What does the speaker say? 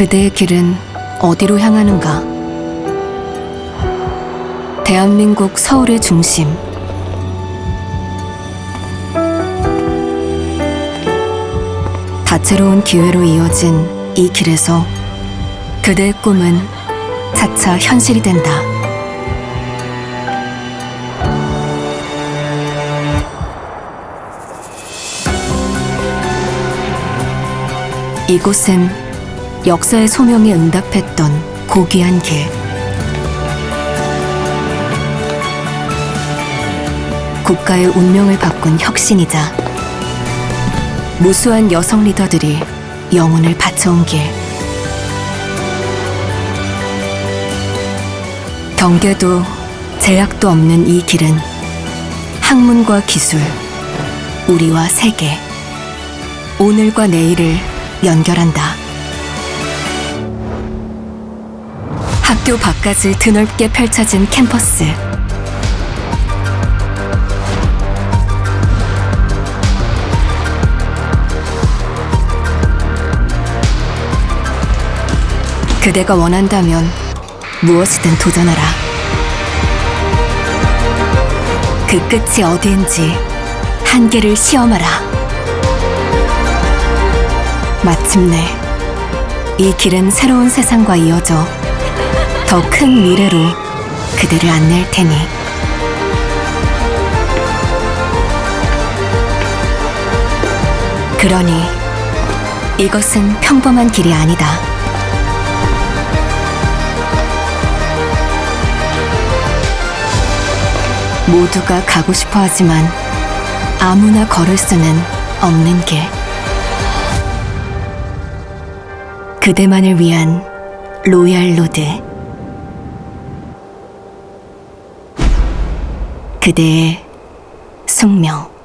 그대의 길은 어디로 향하는가? 대한민국 서울의 중심. 다채로운 기회로 이어진 이 길에서 그대의 꿈은 차차 현실이 된다. 이곳은 역사의 소명에 응답했던 고귀한 길. 국가의 운명을 바꾼 혁신이자 무수한 여성 리더들이 영혼을 바쳐온 길. 경계도 제약도 없는 이 길은 학문과 기술, 우리와 세계, 오늘과 내일을 연결한다. 학교 밖까지 드넓게 펼쳐진 캠퍼스. 그대가 원한다면 무엇이든 도전하라. 그 끝이 어디인지 한계를 시험하라. 마침내 이 길은 새로운 세상과 이어져 더 큰 미래로 그대를 안낼 테니 그러니 이것은 평범한 길이 아니다. 모두가 가고 싶어 하지만 아무나 걸을 수는 없는 길. 그대만을 위한 로얄 로드. 그대의 숙명.